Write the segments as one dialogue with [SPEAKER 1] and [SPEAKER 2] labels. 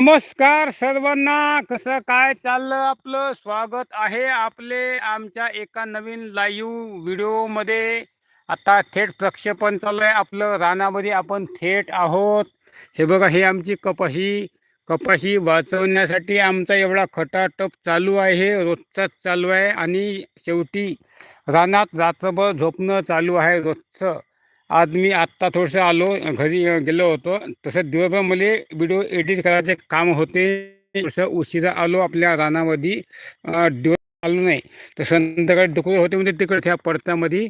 [SPEAKER 1] नमस्कार सर्वांना. कसं काय चाललं आपलं? स्वागत आहे आपले आमच्या एका नवीन लाईव्ह व्हिडिओमध्ये आता थेट प्रक्षेपण चालू आहे. आपलं रानामध्ये आपण थेट आहोत. हे बघा हे आमची कपाशी. कपाशी वाचवण्यासाठी आमचा एवढा खटाटप चालू आहे. रोजचाच चालू आहे. आणि शेवटी रानात रात्रभर झोपणं चालू आहे रोजचं. आज मी आत्ता थोडंसं आलो घरी गेलो होतो. तसं दिवसभर मला व्हिडिओ एडिट करायचे काम होते. थोडंसं उशिरा आलो आपल्या रानामध्ये. दिवस आलो नाही. तर संध्याकाळी डुकरे होते म्हणजे तिकडे त्या पडत्यामध्ये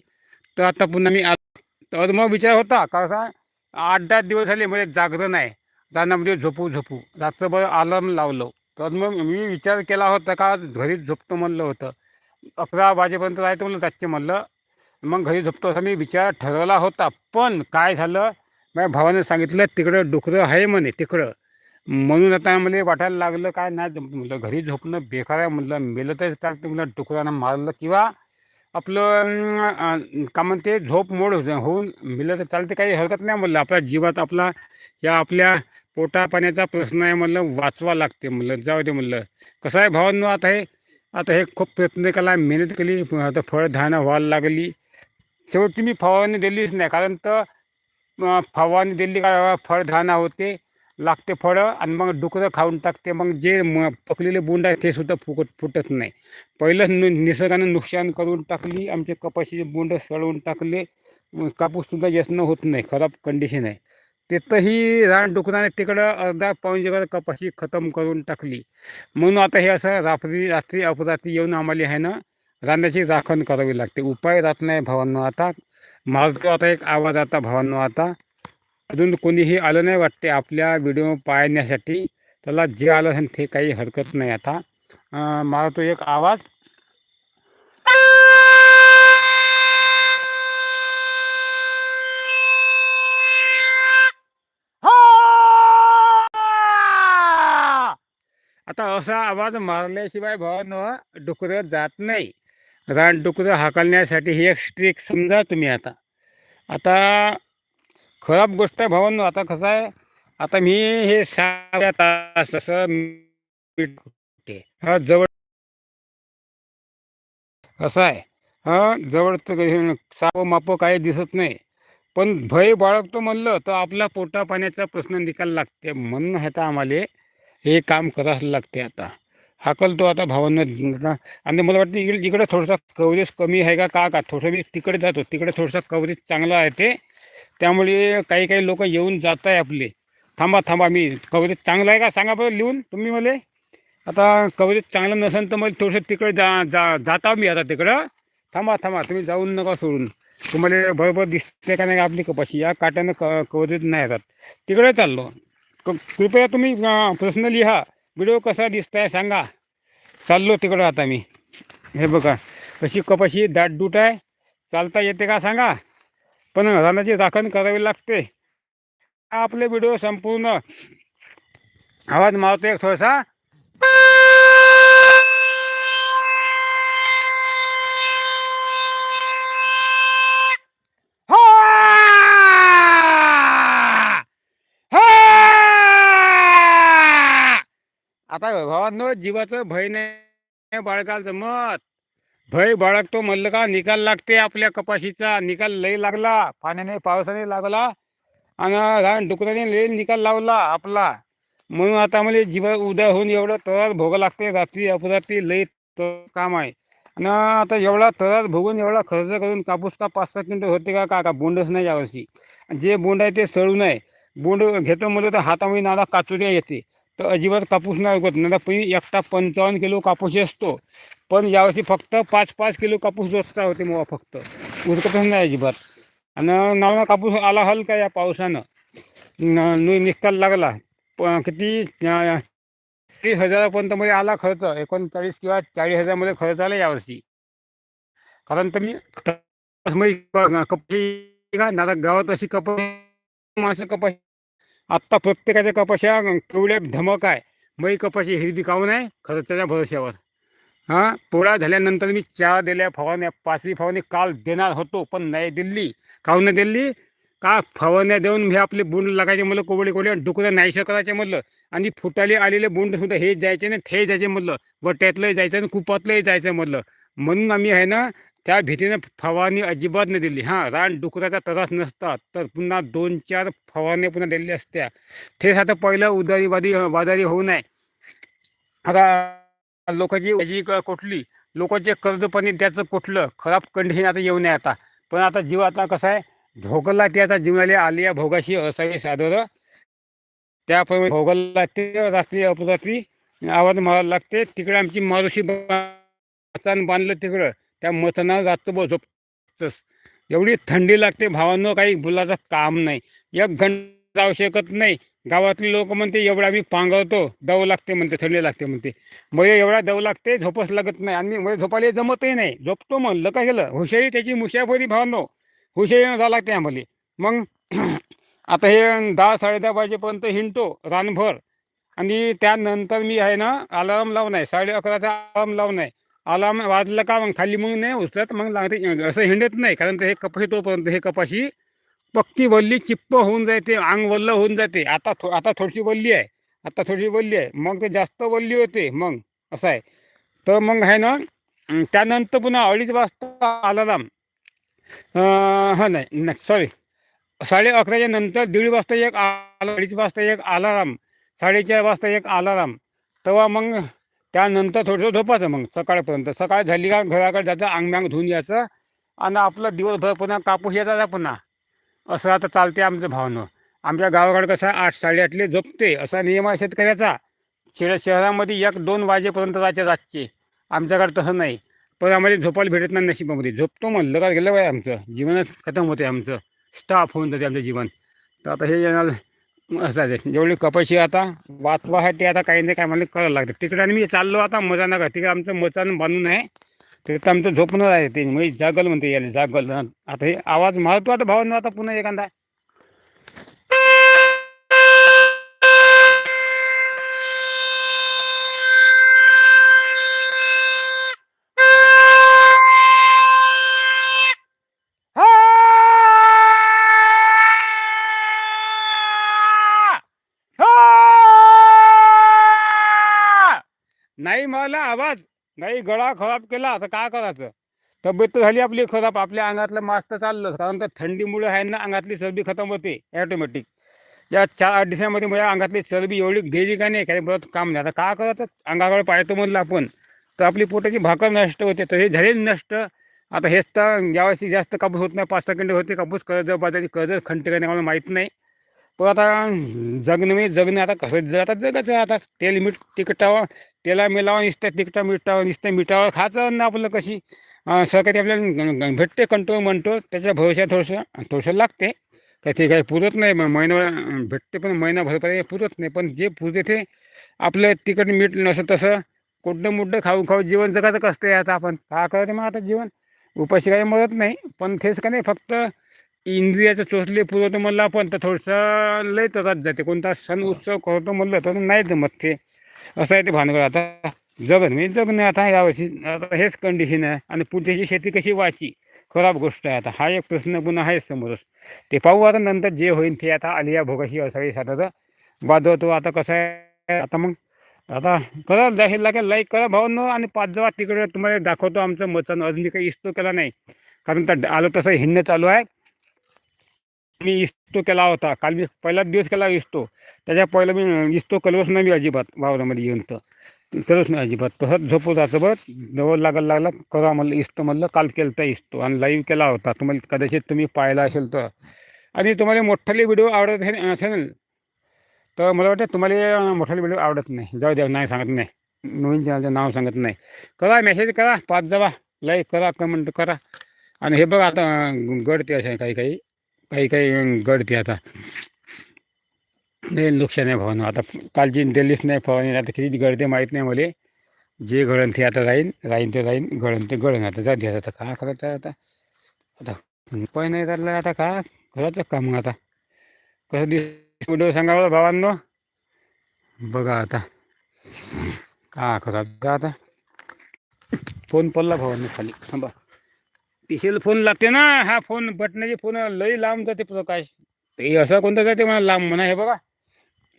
[SPEAKER 1] तर आता पुन्हा मी आलो. तर मग विचार होता कसा आठ दहा दिवस झाले म्हणजे जागरण आहे. रानामध्ये झोपू झोपू. रात्रभर अलार्म लावलो. तर मग मी विचार केला होता का घरीच झोपतो म्हणलं होतं. अकरा वाजेपर्यंत राहतो म्हणलं त्याचे म्हणलं. मग घरी झोपतो असा मी विचार ठरवला होता. पण काय झालं? माझ्या भावाने सांगितलं तिकडं डुकरं आहे म्हणे तिकडं. म्हणून आता मला वाटायला लागलं काय नाही म्हटलं घरी झोपणं बेकार आहे. म्हटलं मेलं तर चालतं. म्हटलं डुकरानं मारलं किंवा आपलं का म्हणते झोप मोड होऊन मिलं तर चालते काही हरकत नाही. म्हणलं आपल्या जीवात आपला या आपल्या पोटा पाण्याचा प्रश्न आहे. म्हटलं वाचवा लागते. म्हणलं जाऊ दे. म्हणलं कसं आहे भावांनो आता हे आता हे खूप प्रयत्न केला मेहनत केली आता फळधारणा व्हायला लागली शेवटी मी फवारणी दिलीच नाही कारण तर फवारणी दिली का फळधारणा होते लागते फळं आणि मग डुकरं खाऊन टाकते मग जे म पकलेले बोंड आहे ते सुद्धा फुकट फुटत नाही. पहिलंच नु निसर्गानं नुकसान करून टाकली आमचे कपाशीचे बोंड सळवून टाकले कापूससुद्धा यत्न होत नाही खराब कंडिशन आहे. तिथंही रान डुकराने तिकडं अर्धा पाऊण जगात कपाशी खतम करून टाकली. म्हणून आता हे असं रात्री रात्री अपरात्री येऊन आम्हाला आहे ना रानाची राखण करावी लागते. उपाय राहत नाही भावांनो आता. मारतो आता एक आवाज आता भावांनो आता. अजून कोणीही आलं नाही वाटते आपल्या व्हिडिओ पाहण्यासाठी. त्याला जे आलं असेल ते काही हरकत नाही आता. मारतो एक आवाज. हो! आता असा आवाज मारल्याशिवाय भावांनो डुकरं जात नाही. रान डुकरं हाकलण्यासाठी ही एक स्ट्रीक समजा तुम्ही आता. आता खराब गोष्ट आहे भावांनो आता कसं आहे आता मी हे सहा तास असं जवळ असं आहे. हा जवळ साप माप काही दिसत नाही. पण भय बाळगतो म्हणलं तर आपला पोटा पाण्याचा प्रश्न निकाल लागते. म्हणून आता आम्हाला हे काम करावं लागते आता. हाकलतो आता भावांना. आणि मला वाटतं इकडे इकडे थोडंसं कव्हरेज कमी आहे का का का? थोडंसं मी तिकडे जातो. तिकडे थोडंसं कव्हरेज चांगला आहे ते. त्यामुळे काही काही लोक येऊन जात आहे आपले. थांबा थांबा मी कव्हरेज चांगलं आहे का? सांगा बरं लिहून तुम्ही मला. आता कव्हरेज चांगलं नसेल तर मग थोडंसं तिकडे जा जा जाता मी आता तिकडं. थांबा थांबा तुम्ही जाऊन नका सोडून. तुम्हाला बरोबर दिसते का नाही आपली कपाशी? या काट्यानं क कव्हरेज नाही येतात तिकडे चाललो. क कृपया तुम्ही अं, प्रश्न लिहा. व्हिडिओ कसा दिसताय सांगा. चाललो तिकडं आता मी. हे बघा कशी कपाशी दाटदूट आहे. चालता येते का सांगा. पण रानाची राखण करावी लागते. आपले व्हिडिओ संपूर्ण आवाज मारतो एक थोडासा. आता भावांनो जीवाचं भय नाही बाळगायचं जमत भय बाळगतो म्हणलं का निकाल लागते आपल्या कपाशीचा. निकाल लई लागला पाण्याने पावसाने लागला. आणि रान डुकराने लई निकाल लावला आपला. म्हणून आता मला जीवा उद्या होऊन एवढं त्रास भोगा लागते रात्री अपरात्री लई काम आहे. आणि आता एवढा त्रास भोगून एवढा खर्च करून कापूस का पाच सहा क्विंटल होते का का का बोंडच नाही यावर्षी. जे बोंड आहे ते सळू नये. बोंड घेतो म्हणलं तर हातामध्ये नाला काचुऱ्या येते. तर अजिबात कापूस नाही उगत नाही पहिली एकटा पंचावन्न किलो कापूस असतो. पण यावर्षी फक्त पाच पाच किलो कापूस रस्ता होते मग फक्त. उरकतच नाही अजिबात. आणि नवा कापूस आला हल का या पावसानं? नु- निकाल लागला. प- किती तीस हजारापर्यंत मध्ये आला खर्च. एकोणचाळीस किंवा चाळीस हजारमध्ये खर्च आला यावर्षी. कारण तर मी कपाशी का ना गावात अशी कपाशी माणसं कपाशी आत्ता प्रत्येकाच्या कपाशा केवढ्या धमक आहे. मई कपाशी हिरवी काऊन आहे? त्याच्या भरोश्यावर. हां? पोळा झाल्यानंतर मी चार दिल्या फवारण्या पाचवी फवारणी काल देणार होतो पण नाही दिली. काऊन नाही दिली? का फवारण्या देऊन हे आपले बोंड लागायचे म्हणलं कोवडे आणि डुकरं नाहीसं करायचे म्हटलं आणि फुटाले आलेले बोंड सुद्धा हे जायचे ना ते जायचे म्हटलं वट्यातलं जायचं आणि कुपातलंही जायचं म्हटलं म्हणून आम्ही आहे ना त्या भीतीनं फवारणी अजिबात नाही दिली. हां रान डुकराचा त्रास नसता तर पुन्हा दोन चार फवारण्या पुन्हा दिलेल्या असत्या. तेच आता पहिलं उदारीवादी वादारी होऊ नये. आता लोकांची याची कुठली लोकांचे कर्ज पाणी त्याचं कुठलं? खराब कंडिशन आता येऊ नये आता. पण आता जीव आता कसा आहे? भोगला ते आता जीवनाला आली या भोगाशी असावे सादर. त्याप्रमाणे भोगला ते रात्री अपरात्री आवाज मारायला लागते. तिकडे आमची मारुशी बांधलं तिकडं. त्या मचानावर जातो बो एवढी थंडी लागते भावांनो काही बोलायचं काम नाही. एक घंटा जाऊ शकत नाही. गावातले लोक म्हणते एवढा मी पांगवतो दव लागते म्हणते थंडी लागते म्हणते. म्हणजे एवढा दव लागते झोपच लागत नाही. आणि म्हणजे झोपायला जमतही नाही. झोपतो म्हणलं काय केलं हुशारी त्याची मुशाफरी भावनो. हुशारी जावं लागते आम्हाला. मग आता हे दहा साडेदहा वाजेपर्यंत हिंडतो रानभर. आणि त्यानंतर मी आहे ना अलार्म लावून आहे. साडे अकराचा अलार्म लावून आहे. अलार्म वाजलं का मग खाली मग नाही उचलत मग लागते. असं हिंडत नाही कारण ते हे कपाशी तोपर्यंत हे कपाशी पक्की वल्ली चिप्प होऊन जाते अंग वल्ल होऊन जाते. आता थो आता थोडीशी वल्ली आहे आता थोडीशी वल्ली आहे. मग ते जास्त वल्ली होते मग असं आहे. तर मग आहे ना त्यानंतर पुन्हा अडीच वाजता अलाराम हा नाही सॉरी साडे अकराच्या नंतर दीड वाजता एक आला अडीच वाजता एक अलाराम साडेचार वाजता एक अलाराम तेव्हा मग त्यानंतर थोडंसं झोपायचं मग सकाळपर्यंत. सकाळ झाली का घराकडे जायचं अंगम्यांग धुवून यायचं आणि आपलं दिवसभर पुन्हा कापूस यायचा पुन्हा. असं आता चालते आमचं भावनं. आमच्या गावाकडे कसं आठ साडेआठले झोपते असा नियम आहे शेतकऱ्याचा. शहर शहरामध्ये एक दोन वाजेपर्यंत जायचे रातचे. आमच्याकडे तसं नाही. पण आम्हाला झोपायला भेटत नाही नशिबामध्ये. झोपतो म्हणलं का गेलं बाय आमचं. जीवनच खतम होते आमचं. स्टाफ होऊन जाते आमचं जीवन. तर आता हे येणार असं आहे. जेवढी कपाशी आता वाचवासाठी आता काही नाही काय मला करायला लागतं तिकडे आणि मी चाललो आता मजा नका तिकडे आमचं मचान बांधून आहे. तिकडे आमचं झोपणं आहे. ते म्हणजे जागल म्हणते याला जागल. आता हे आवाज मारतो आता भावांना आता पुन्हा एखादा मला आवाज. नाही गळा खराब केला तर काय करायचं? तब्येत तर झाली आपली खराब आपल्या अंगातलं मास्क तर चाललंच कारण तर थंडीमुळे आहे ना अंगातली चरबी खतम होते ॲटोमॅटिक या चार आठ दिवसामध्ये माझ्या अंगातली चरबी एवढी गेली का नाही काही परत काम नाही. आता काय करत अंगाकडे पाहतो म्हणलं आपण तर आपली पोटाची भाकर नष्ट होते तर हे झाले नष्ट. आता हेच तर यावर्षी जास्त कापूस होत नाही पाच सेकंड होते कापूस कर्ज बाजारी कर्ज खंड करणे मला माहीत नाही. पण आता जगणं मी जगणं आता कसं जर आता जगायचं आता. तेल मीठ तिकटावं तेला मिलावं नुसतं तिकटा मिठावं नुसतं मिठावं खायचं ना आपलं कशी. सरकारी आपल्याला भेटते कंट्रोल म्हणतो त्याच्या भविष्यात थोडंसं थोडंसं लागते. काय ते काही पुरत नाही महिना भेटते पण महिनाभरपर्यंत पुरत नाही. पण जे पुरते ते आपलं तिकट मीठ नसं तसं कुठं मुड्डं खाऊ खाऊ जीवन जगायचं कसं आहे आता आपण. काय करते मग आता जीवन? उपाशी काही मरत नाही पण तेच का नाही फक्त इंद्रियाचं चोचले पुरवतो म्हणलं आपण तर थोडंसं लय तरात जाते. कोणता सण उत्सव करतो म्हणलं तर नाही जमत ते. असं आहे ते भानगड. आता जगन म्हणजे जगणं आता यावर्षी आता हेच कंडिशन आहे. आणि पुढच्याची शेती कशी व्हायची? खराब गोष्ट आहे. आता हा एक प्रश्न पुन्हा आहे समोरच ते पाहू आता नंतर जे होईल ते आता आलिया भोगाशी असावी. साधारण वाजवतो. आता कसं आहे? आता मग आता करा जाहीर लागेल. लाईक करा भाऊ आणि पाच जवा तिकडे तुम्हाला दाखवतो आमचं मचान. अजून काही इस्तो केला नाही. कारण तर आलो तसं हिंडणं चालू आहे. मी इस्तो केला होता. काल मी पहिलाच दिवस केला इस्तो. त्याच्या पहिलं मी इस्तो केलोच नाही मी अजिबात वावरामध्ये येऊन तर. केलोच नाही अजिबात. तसंच झोपू जायचं बघ जवळ लागायला लागला करा म्हणलं इस्तो म्हणलं. काल केलं तर इस्तो आणि लाईव्ह केला होता. तुम्हाला कदाचित तुम्ही पाहिला असेल तर. आणि तुम्हाला मोठाले व्हिडिओ आवडत असेल. तर मला वाटतं तुम्हाला मोठाले व्हिडिओ आवडत नाही. जाऊ द्या नाही सांगत नाही. नवीन चॅनलचं नाव सांगत नाही. करा मेसेज करा. पाच जावा. लाईक करा कमेंट करा. आणि हे बघा आता गडते असे काही काही. काही काही गळते आता. नाही नुकसान आहे भावानं. आता कालची दिल्लीच नाही फवारणी आता किती गळते माहीत नाही मला. जे गळण ते आता राहीन राहीन ते राहीन गळण ते गळण आता जा द्या आता. का करायचं आहे आता? आता पण नाही चाललं आता का? करायचं का मग आता? कसं दिस व्हिडिओ भावांनो? बघा आता. का करायचं आता? फोन पडला भावांनी खाली. थांबा. टिशेल फोन लागते ना हा फोन बटनाचे फोन लई लांब जाते प्रकाश ते असं कोणतं जाते म्हणा लांब म्हणा हे बघा.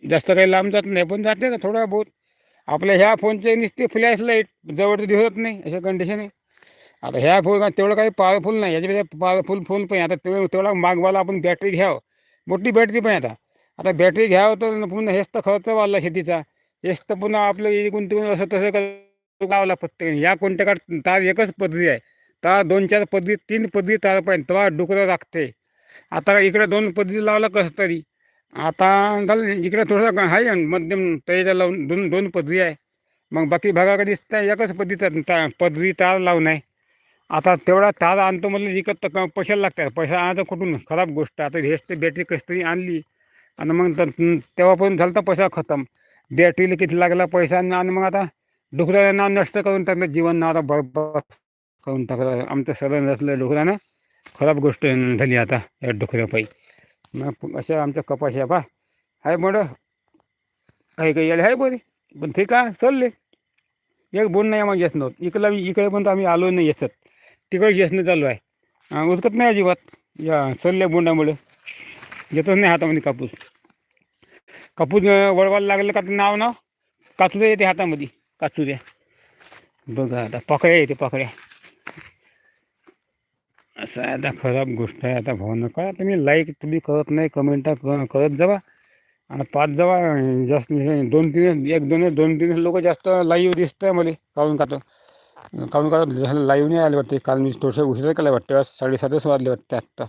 [SPEAKER 1] जास्त काही लांब जात नाही पण जाते का थोडा बहुत. आपल्या ह्या फोनचे नुसते फ्लॅश लाइट जवळ दिसत नाही अशा कंडिशन आहे. आता ह्या फोन तेवढं काही पॉवरफुल नाही याच्यापेक्षा पॉवरफुल फोन पण आहे. आता तेवढं तेवढा मागवाला आपण बॅटरी घ्यावं. मोठी बॅटरी पण आता. आता बॅटरी घ्यावं तर पुन्हा हेच तर खर्च वाढला शेतीचा. हेच तर पुन्हा आपलं गुंतवून असं तसं करावं लावला या कोणत्या काळ तार एकच पद्धती आहे. तर दोन चार पदरी तीन पदरी तार पाहिजे तेव्हा डुकरं लागते. आता इकडे दोन पदरी लावलं कसं तरी. आता झालं इकडे थोडंसं आहे मध्यम तयाच्या लावून दोन दोन पदरी आहे. मग बाकी भागाकडे दिसतं एकच पदरी ता पदरी तार लावून आहे. आता तेवढा तार आणतो म्हटलं विकत तर पैशाला लागतात. पैसा आणायचं कुठून? खराब गोष्ट. आता हेच ते बॅटरी कशी तरी आणली. आणि मग तर तेव्हापर्यंत झालं तर पैसा खतम. बॅटरीला किती लागला पैसा आणि आणि मग आता डुकऱ्याला नाव नष्ट करून त्यांना जीवन नाव बरोबर काऊन करून टाकलं आमचं सरळ डुकरानं खराब गोष्ट झाली आता या डुकऱ्यापायी मग अशा आमच्या कपाशा पा हाय मोठं काही काही यायला आहे बरे. पण ठीक आहे चालले. एक बोंड नाही आम्हाला येत नव्हतं. इकडला इकडे पण आम्ही आलो नाही येतात तिकडे येसणं चालू आहे. उदकत नाही अजिबात. या सल्ल्या बोंडामुळे. येतच नाही हातामध्ये कापूस. कापूस वळवायला लागलं का ते नाव नाव? काचुऱ्या येते हातामध्ये. काचुऱ्या बघा आता पकड्या येते पकड्या असं आहे आता खराब गोष्ट आहे आता भावना काय तुम्ही लाईक तुम्ही करत नाही कमेंट करत जावा. आणि पाच जावा. जास्त दोन तीन एक दोन दोन तीन लोक जास्त लाईव्ह दिसत आहे मला. काढून का काढून काढत लाईव्ह नाही आले वाटते. काल मी थोडंसं उशिरा केलं वाटते. आज साडेसातच वाजले वाटते आत्ता.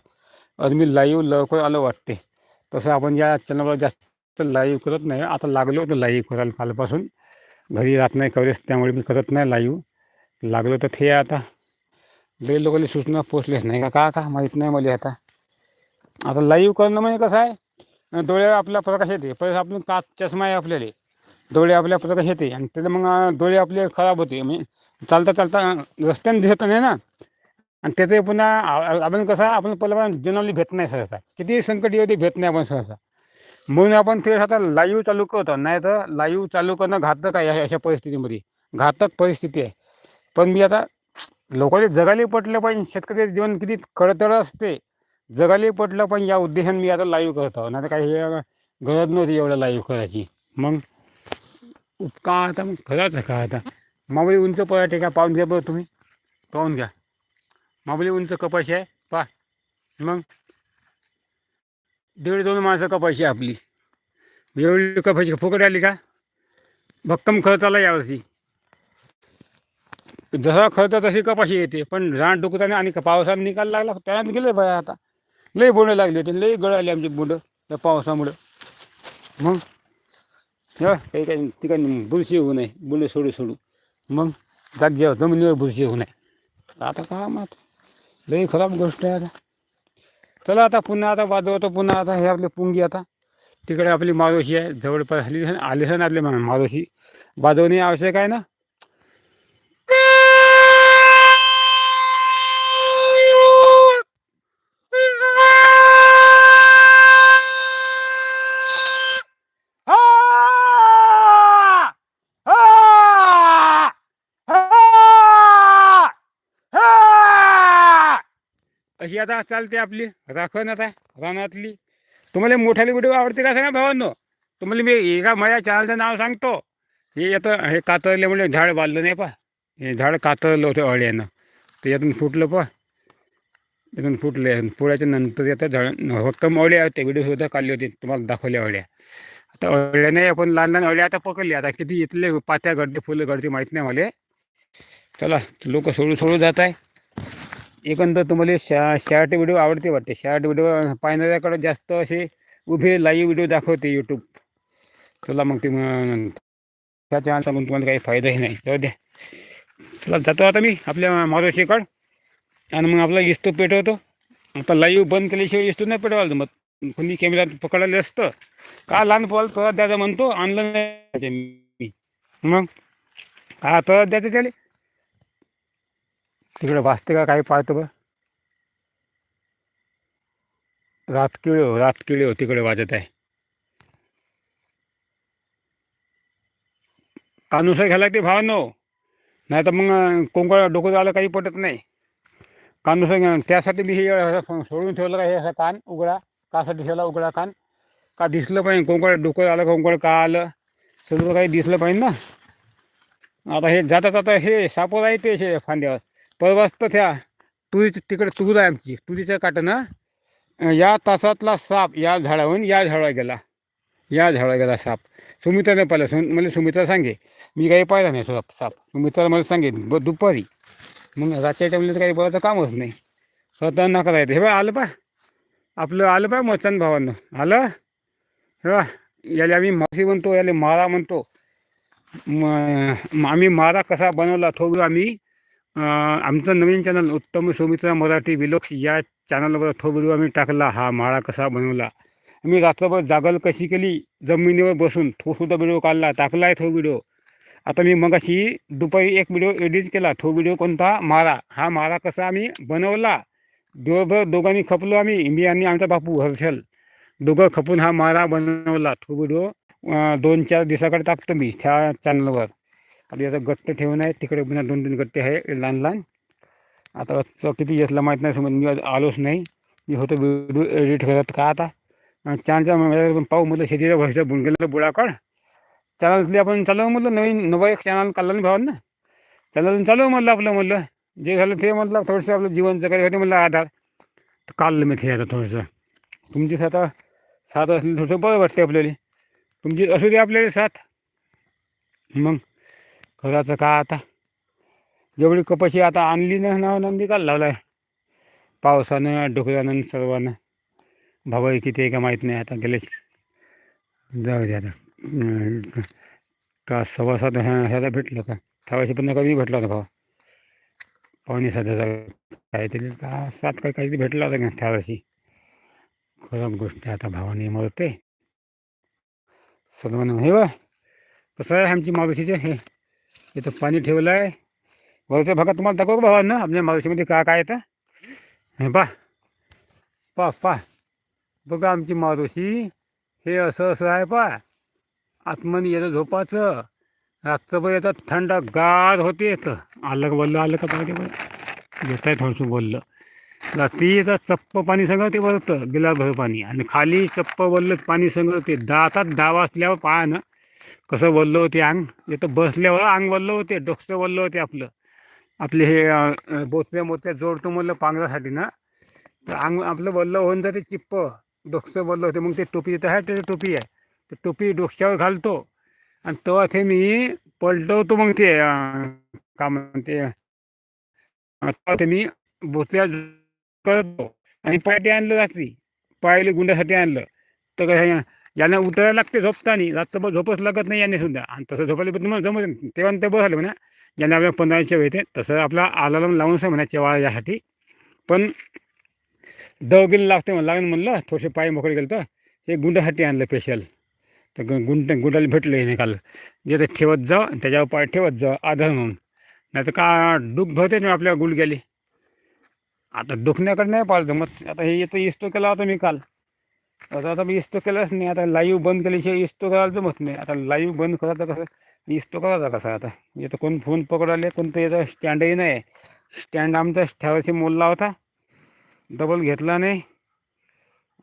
[SPEAKER 1] आज मी लाईव्ह लवकर आलं वाटते. तसं आपण या चॅनलवर जास्त लाईव्ह करत नाही. आता लागलो होतो लाईव्ह करायला कालपासून. घरी राहत नाही कवरेज त्यामुळे मी करत नाही लाईव्ह लागलो तर ते आता. लई लोकांनी सूचना पोचलेच नाही का? का का? माहीत नाही मला आता. आता लाईव्ह करणं म्हणजे कसं आहे डोळे आपला प्रकाश येते. परत आपण काच चष्मा आहे आपल्याला. डोळे आपल्या प्रकाश येते. आणि त्याला मग डोळे आपले खराब होते. म्हणजे चालता चालता रस्त्याने दिसत नाही ना. आणि त्याचे पुन्हा आपण कसं आहे, आपण पहिला जनरली भेट नाही सहसा. किती संकट येऊ ते भेट नाही आपण सहसा. म्हणून आपण ते आता लाईव्ह चालू करतो. नाही तर लाईव्ह चालू करणं घातक आहे अशा परिस्थितीमध्ये. घातक परिस्थिती आहे. पण मी आता लोकांनी जगाले पटलं पाहिजे शेतकरी जीवन किती कळतळ असते. जगाले पटलं पाहिजे या उद्देशाने मी आता लाईव्ह करत आहो. नाही तर काही हे गरज नव्हती एवढं लाईव्ह करायची. मग का आता मग खरंच का आता? मामुली उंच पराठे का पाहून घ्या बरं तुम्ही. पाहून घ्या. मामुली उंच कपाशी आहे पा मग दीड दोन माणसं कपाशी आहे आपली. एवढी कपाशी फुकट आली का? भक्कम खर्च आला यावर्षी जसा खर्च तशी कपाशी येते. पण रान डुकताना आणि पावसाने निकाल लागला त्याला गेले बाया आता. लई बोंडं लागली होती लई गळाली आमची बोंडं त्या पावसामुळं. मग? काही काही ठिकाणी बुरशी होऊ नये बोंडे सोडू सोडू. मग? जागेवर जमिनीवर बुरशी होऊ नये. आता का मग लई खराब गोष्ट आहे आता. चला आता पुन्हा आता वाजवतो पुन्हा आता हे आपले पुंगी आता. तिकडे आपली मारोशी आहे जवळपास आली आले सण आपली मारोशी वाजवणे आवश्यक आहे ना? अशी आता चालते आपली? राखण आता रानातली. तुम्हाला मोठ्याली व्हिडिओ आवडते का सांगा भावांनो? तुम्हाला मी एका माझ्या चॅनलचं नाव सांगतो. हे येतं हे कातरले म्हणजे झाड बांधलं नाही पा. हे झाड कातरलं होतं अळ्यानं. ते यातून फुटलं पा. यातून फुटले. फुलाच्या नंतर येतं झाड. फक्त अळ्या होत्या. व्हिडिओ सुद्धा काढले होते. तुम्हाला दाखवल्या अळ्या. आता अळ्या नाही आपण लहान लहान अळ्या आता पकडली आता किती इथले पात्या गडते फुलं गडते माहीत नाही मला. चला लोक सोडू सोडू जात आहे एकंदर तुम्हाला शा शॉर्ट व्हिडिओ आवडते वाटते. शॉर्ट व्हिडिओ पाहणाऱ्याकडे जास्त असे उभे लाईव्ह व्हिडिओ दाखवते यूट्यूब चला मग ते त्या चॅनल सांगून तुम्हाला काही फायदाही नाही. तर द्या. चला जातो आता मी आपल्या मारुशीकड आणि मग आपला इस्तो पेटवतो. आता लाईव्ह बंद केल्याशिवाय इस्तो नाही पेटवायला मग कोणी कॅमेरा पकडलेलं असतं. का लहान पोहाल परत द्यायचं म्हणतो? आणलं नाही मी. मग? का परत द्यायचं त्याला? तिकडे वाचते का काही पाहतो बघ. रातकिळो हो, रातकिळो हो तिकडे वाजत आहे. कानुसा घ्यायला ते भावानो. नाही तर मग कोंकळ डोकं झालं काही पटत नाही. कानुसा घ्या त्यासाठी मी हे असं सोडून ठेवलं का हे असा कान उघडा कासाठी ठेवला उघडा कान. का दिसलं पाहिजे कोंकळ डोकं आलं कोंकळ का आलं सगळं काही दिसलं पाहिजे ना. आता हे जाता जाता हे सापवर आहे ते फांद्यावर. परवाच त्या तुरीची तिकडे तूर आहे आमची. तुरीच्या काटं ना या तासातला साप या झाडावरून या झाडावर गेला. या झाडावर गेला साप. सुमित्राने पाहिलं. सु म्हणजे मला सुमित्रा सांगे. मी काही पाहिला नाही साप साप. सुमित्रा मला सांगेन ब दुपारी. मग रातच्या टाईमला तर काही बोलायचं कामच नाही. स्वतः नका राहते हे बा आलं पा आपलं आलं पा मचान भावानं. आलं? हे बा याला आम्ही मासी म्हणतो याला मारा म्हणतो. म आम्ही मारा कसा बनवला तो आम्ही आमचं नवीन चॅनल उत्तम सुमित्रा मराठी विलोक्स या चॅनलवर तो व्हिडिओ आम्ही टाकला हा माळा कसा बनवला. मी रात्रभर जागल कशी केली जमिनीवर बसून तो सुद्धा व्हिडिओ काढला टाकला आहे तो व्हिडिओ आता मी मगाशी दुपारी एक व्हिडिओ एडिट केला तो व्हिडिओ कोणता? मारा हा मारा कसा आम्ही बनवला दिवसभर दोघांनी खपलो आम्ही मी आणि आमचा बापू हर्षल. दोघं खपून हा मारा बनवला तो व्हिडिओ दोन चार दिवसाकडे टाकतो मी त्या चॅनलवर आणि आता गट्टे ठेवून आहे. तिकडे पुन्हा दोन तीन गट्टे आहे लहान लहान. आता च किती येतला माहीत नाही. समज मी आलोच नाही. मी होतो व्हिडिओ एडिट करत का आता? चॅनलच्या पाहू म्हटलं शेतीच्या भविष्य बुन गेलं बुळाकड चॅनलतली आपण चालू म्हटलं नवीन नवा एक चॅनल काढला ना. भावांना चॅनल चालू म्हटलं आपलं म्हटलं. जे झालं ते म्हटलं थोडंसं आपलं जीवन जगायला होते म्हटलं आधार. तर काढलं मी ते आता थोडंसं. तुमची साथ साथ असली थोडंसं बरं वाटते आपल्याला. तुमची असू दे आपल्याला साथ. मग? खराचं का आता? जेवढी कपाशी आता आणली ना नाव निकाल काल लावला आहे पावसानं डुकरानं सर्वांना. भावाई किती आहे का माहीत नाही आता गेले जाऊ दे आता. का सव्वा सात ह्याला भेटला होता. सव्वाशे पण कमी भेटला होता भाव? पावणे साताचा काहीतरी का सात काय काहीतरी भेटला होता का त्यावेळेशी? खराब गोष्ट आता भावाने मरते सर्वांना हे बा कसं आहे आमची मावशीचे हे? इथं पाणी ठेवलं आहे वरच्या भागात तुम्हाला दाखवू का भावांना आपल्या मावशीमध्ये काय काय येतं? हे पा पा पा बघा आमची मावशी. हे असं असं आहे पा आत्मनी येतं झोपाचं. रात्रभर येतं थंड गार होते येतं आलं बोललं? आलं का पाहिजे बरं येत आहे थोडंसं बोललं. रात्री येतं चप्प पाणी सगळं ते वरतं गिलासभर पाणी. आणि खाली चप्प बोललं पाणी सगळं ते दातात दाव असल्यावर पहा ना. कसं वल्लं होते अंग? इथं बसल्यावर अंग बोललं होते डोकसं बोललं होते आपलं. आपले हे अं, बोचल्या मोत्या जोडतो म्हणलं पांघरासाठी ना? तर अंग आपलं बोललं होऊन जाते चिप्प. डोकसं बोललं होते मग ते टोपी तर आहे ते टोपी आहे. तर टोपी डोक्यावर घालतो. आणि तेव्हा ते मी पलटवतो मग ते का म्हणते तेव्हा ते मी बोचल्या करतो. आणि पायटी आणलं रात्री. पायले गुंड्यासाठी आणलं. तर काय यानं उतरायला लागते झोपताना. रात्रभर झोपच लागत नाही याने सुद्धा. आणि तसं झोपायला पण तुम्हाला जमत तेव्हा ते बसलं म्हणा. ज्यांना आपल्या पंधराशे येते. तसं आपला अलार्म लावून सांग म्हणा चेवाळा यासाठी. पण दवगिल लागते लागेल म्हणलं थोडेसे पाय मोकळे गेलं तर हे गुंडासाठी आणलं स्पेशल तर गुंड गुंडाला भेटलं हे निकाल जे ते ठेवत जा त्याच्यावर पाय ठेवत जाऊ आधार म्हणून. नाही तर का दुःख भरते ना आपल्या गेली आता दुखण्याकडे नाही पाहिलं मग आता हे येतं इस्तो केला होता मी काल. आता आता मी इस्तो केलंच नाही आता लाईव्ह बंद केल्याशिवाय इस्तो करायला जमत नाही. आता लाईव्ह बंद करायचं कसं इस्तो करायचा कसा आता? येतं कोण फोन पकडाले कोणतं याचा स्टँडही नाही. स्टँड आमचा ठेवायची मोलला होता. डबल घेतला नाही.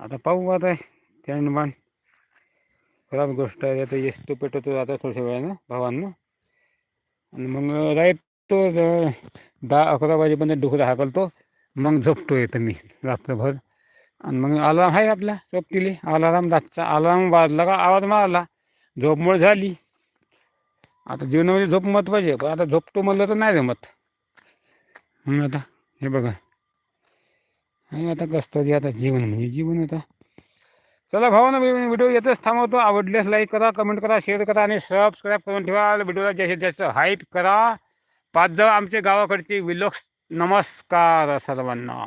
[SPEAKER 1] आता पाहू आता स्टँड मान खराब गोष्ट आहे आता इस्तो पेटवतो आता थोड्याशा वेळानं भावांना. आणि मग राईट तो दहा अकरा वाजेपर्यंत डुकरं हाकलतो. मग झोपतो येतं मी रात्रभर. आणि मग अलार्म आहे आपला झोप केली अलाराम रातचा अलार्म वाजला का आवाज मारला झोपमुळे झाली. आता जीवनामध्ये झोप मत पाहिजे पण आता झोपतो म्हणलं तर नाही जमत. मग आता हे बघा. हे आता कसं तरी आता जीवन म्हणजे जीवन आता. चला भावानं मी व्हिडिओ येतच थांबवतो. आवडल्यास लाईक करा कमेंट करा शेअर करा आणि सबस्क्राईब करून ठेवा. व्हिडिओला जास्तीत जास्त हाईट करा. पाच जवळ आमच्या गावाकडचे विलोक्स. नमस्कार सर्वांना.